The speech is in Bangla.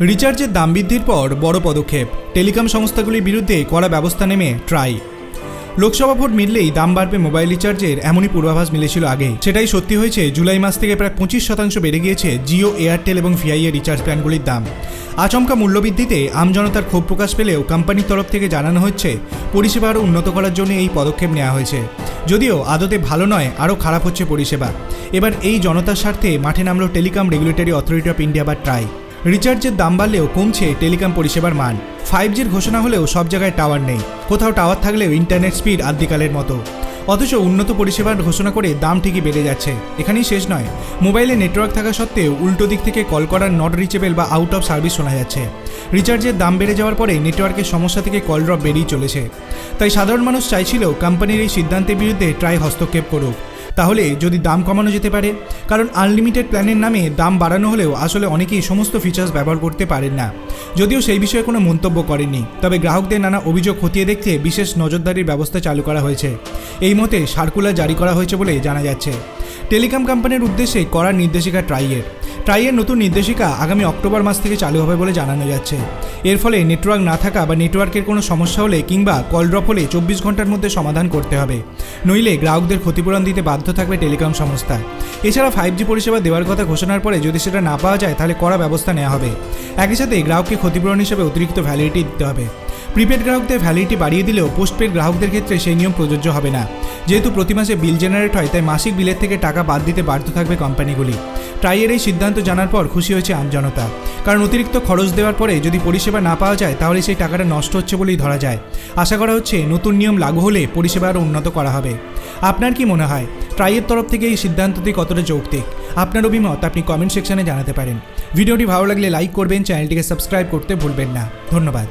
রিচার্জের দাম বৃদ্ধির পর বড় পদক্ষেপ। টেলিকম সংস্থাগুলির বিরুদ্ধে কড়া ব্যবস্থা নেমে ট্রাই। লোকসভা ভোট মিললেই দাম বাড়বে মোবাইল রিচার্জের, এমনই পূর্বাভাস মিলেছিল আগে। সেটাই সত্যি হয়েছে, জুলাই মাস থেকে প্রায় পঁচিশ শতাংশ বেড়ে গিয়েছে জিও, এয়ারটেল এবং ভিআই এর রিচার্জ প্ল্যানগুলির দাম। আচমকা মূল্যবৃদ্ধিতে আমজনতার ক্ষোভ প্রকাশ পেলেও কোম্পানির তরফ থেকে জানানো হচ্ছে, পরিষেবা আরও উন্নত করার জন্য এই পদক্ষেপ নেওয়া হয়েছে। যদিও আদতে ভালো নয়, আরও খারাপ হচ্ছে পরিষেবা। এবার এই জনতার স্বার্থে মাঠে নামলো telecom regulatory authority of India বা ট্রাই। রিচার্জের দাম বাড়লেও কমছে টেলিকম পরিষেবার মান। ফাইভ জির ঘোষণা হলেও সব জায়গায় টাওয়ার নেই। কোথাও টাওয়ার থাকলেও ইন্টারনেট স্পিড আদ্যিকালের মতো। অথচ উন্নত পরিষেবার ঘোষণা করে দাম ঠিকই বেড়ে যাচ্ছে। এখানেই শেষ নয়। মোবাইলে নেটওয়ার্ক থাকা সত্ত্বেও উল্টো দিক থেকে কল করার নট রিচেবল বা আউট অফ সার্ভিস শোনা যাচ্ছে। রিচার্জের দাম বেড়ে যাওয়ার পরে নেটওয়ার্কের সমস্যা থেকে কল ড্রপ বেরিয়ে চলেছে। তাই সাধারণ মানুষ চাইছিল কোম্পানির এই সিদ্ধান্তের বিরুদ্ধে ট্রাই হস্তক্ষেপ করুক। তাহলে যদি দাম কমানো যেতে পারে, কারণ আনলিমিটেড প্ল্যানের নামে দাম বাড়ানো হলেও আসলে অনেকেই সমস্ত ফিচার্স ব্যবহার করতে পারেন না। যদিও সেই বিষয়ে কোনো মন্তব্য করেননি, তবে গ্রাহকদের নানা অভিযোগ খতিয়ে দেখতে বিশেষ নজরদারির ব্যবস্থা চালু করা হয়েছে। এই মতে সার্কুলার জারি করা হয়েছে বলে জানা যাচ্ছে। টেলিকম কোম্পানির উদ্দেশ্যে করার নির্দেশিকা ট্রাইয়ের ট্রাইয়ের নতুন নির্দেশিকা আগামী অক্টোবর মাস থেকে চালু হবে বলে জানানো যাচ্ছে। এর ফলে নেটওয়ার্ক না থাকা বা নেটওয়ার্কের কোনো সমস্যা হলে কিংবা কল ড্রপ হলে চব্বিশ ঘণ্টার মধ্যে সমাধান করতে হবে। নইলে গ্রাহকদের ক্ষতিপূরণ দিতে বাধ্য থাকবে টেলিকম সংস্থা। এছাড়া ফাইভ জি পরিষেবা দেওয়ার কথা ঘোষণার পরে যদি সেটা না পাওয়া যায়, তাহলে কড়া ব্যবস্থা নেওয়া হবে। একই সাথে গ্রাহককে ক্ষতিপূরণ হিসেবে অতিরিক্ত ভ্যালিডিটি দিতে হবে। প্রিপেড গ্রাহকদের ভ্যালিডিটি বাড়িয়ে দিলেও পোস্টপেড গ্রাহকদের ক্ষেত্রে সেই নিয়ম প্রযোজ্য হবে না। যেহেতু প্রতি মাসে বিল জেনারেট হয়, তাই মাসিক বিলের থেকে টাকা বাদ দিতে বাধ্য থাকবে কোম্পানিগুলি। ট্রাইয়ের এই সিদ্ধান্ত জানার পর খুশি হয়েছে আমজনতা কারণ অতিরিক্ত খরচ দেওয়ার পরে যদি পরিষেবা না পাওয়া যায়, তাহলে সেই টাকাটা নষ্ট হচ্ছে বলেই ধরা যায়। আশা করা হচ্ছে নতুন নিয়ম লাগু হলে পরিষেবা আরও উন্নত করা হবে। আপনার কি মনে হয়, ট্রাইয়ের তরফ থেকে এই সিদ্ধান্তটি কতটা যৌক্তিক? আপনার অভিমত আপনি কমেন্ট সেকশনে জানাতে পারেন। ভিডিওটি ভালো লাগলে লাইক করবেন চ্যানেলটিকে সাবস্ক্রাইব করতে ভুলবেন না। ধন্যবাদ।